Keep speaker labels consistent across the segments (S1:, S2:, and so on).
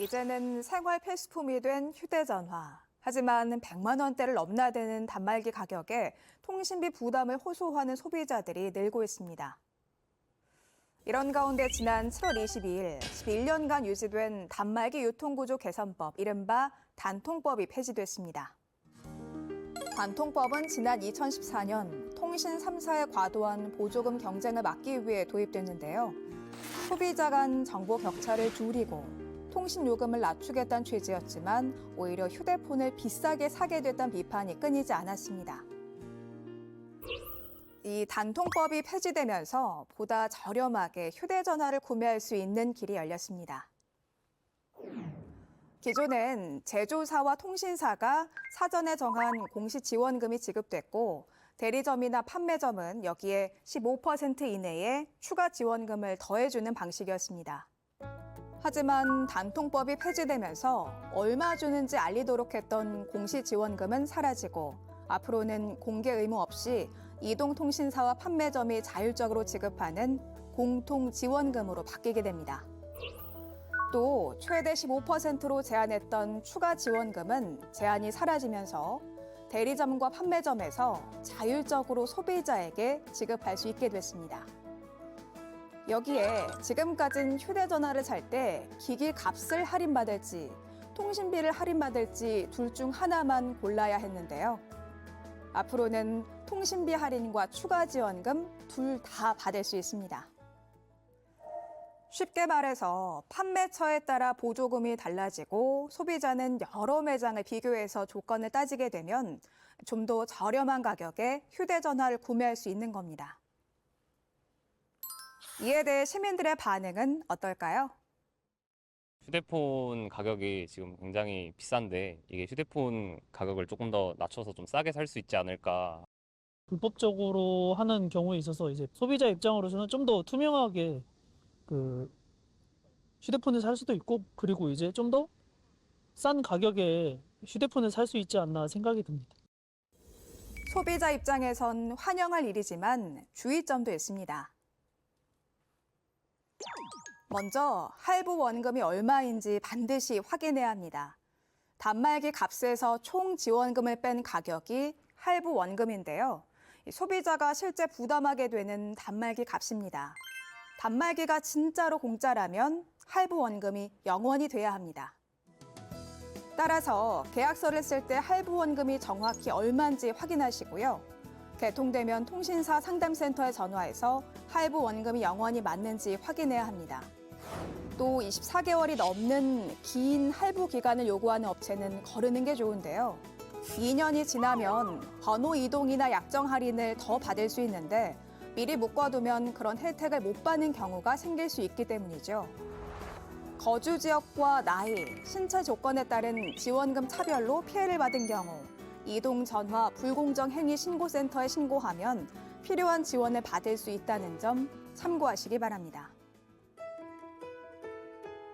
S1: 이제는 생활 필수품이 된 휴대전화. 하지만 100만 원대를 넘나드는 단말기 가격에 통신비 부담을 호소하는 소비자들이 늘고 있습니다. 이런 가운데 지난 7월 22일 11년간 유지된 단말기 유통구조 개선법, 이른바 단통법이 폐지됐습니다. 단통법은 지난 2014년 통신 3사의 과도한 보조금 경쟁을 막기 위해 도입됐는데요. 소비자 간 정보 격차를 줄이고 통신 요금을 낮추겠다는 취지였지만 오히려 휴대폰을 비싸게 사게 됐다는 비판이 끊이지 않았습니다. 이 단통법이 폐지되면서 보다 저렴하게 휴대전화를 구매할 수 있는 길이 열렸습니다. 기존엔 제조사와 통신사가 사전에 정한 공시 지원금이 지급됐고 대리점이나 판매점은 여기에 15% 이내에 추가 지원금을 더해주는 방식이었습니다. 하지만 단통법이 폐지되면서 얼마 주는지 알리도록 했던 공시 지원금은 사라지고 앞으로는 공개 의무 없이 이동통신사와 판매점이 자율적으로 지급하는 공통 지원금으로 바뀌게 됩니다. 또 최대 15%로 제한했던 추가 지원금은 제한이 사라지면서 대리점과 판매점에서 자율적으로 소비자에게 지급할 수 있게 됐습니다. 여기에 지금까진 휴대전화를 살 때 기기 값을 할인받을지 통신비를 할인받을지 둘 중 하나만 골라야 했는데요. 앞으로는 통신비 할인과 추가 지원금 둘 다 받을 수 있습니다. 쉽게 말해서 판매처에 따라 보조금이 달라지고 소비자는 여러 매장을 비교해서 조건을 따지게 되면 좀 더 저렴한 가격에 휴대전화를 구매할 수 있는 겁니다. 이에 대해 시민들의 반응은 어떨까요?
S2: 휴대폰 가격이 지금 굉장히 비싼데 이게 휴대폰 가격을 조금 더 낮춰서 좀 싸게 살 수 있지 않을까.
S3: 불법적으로 하는 경우에 있어서 이제 소비자 입장으로서는 좀 더 투명하게 그 휴대폰을 살 수도 있고 그리고 이제 좀 더 싼 가격에 휴대폰을 살 수 있지 않나 생각이 듭니다.
S1: 소비자 입장에선 환영할 일이지만 주의점도 있습니다. 먼저 할부 원금이 얼마인지 반드시 확인해야 합니다. 단말기 값에서 총 지원금을 뺀 가격이 할부 원금인데요. 이 소비자가 실제 부담하게 되는 단말기 값입니다. 단말기가 진짜로 공짜라면 할부 원금이 0원이 돼야 합니다. 따라서 계약서를 쓸 때 할부 원금이 정확히 얼마인지 확인하시고요. 개통되면 통신사 상담센터에 전화해서 할부 원금이 0원이 맞는지 확인해야 합니다. 또 24개월이 넘는 긴 할부 기간을 요구하는 업체는 거르는 게 좋은데요. 2년이 지나면 번호 이동이나 약정 할인을 더 받을 수 있는데 미리 묶어두면 그런 혜택을 못 받는 경우가 생길 수 있기 때문이죠. 거주 지역과 나이, 신체 조건에 따른 지원금 차별로 피해를 받은 경우 이동 전화 불공정 행위 신고센터에 신고하면 필요한 지원을 받을 수 있다는 점 참고하시기 바랍니다.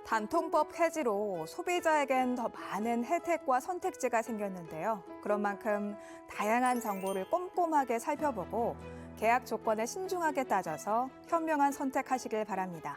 S1: 단통법 폐지로 소비자에겐 더 많은 혜택과 선택지가 생겼는데요. 그런 만큼 다양한 정보를 꼼꼼하게 살펴보고 계약 조건을 신중하게 따져서 현명한 선택하시길 바랍니다.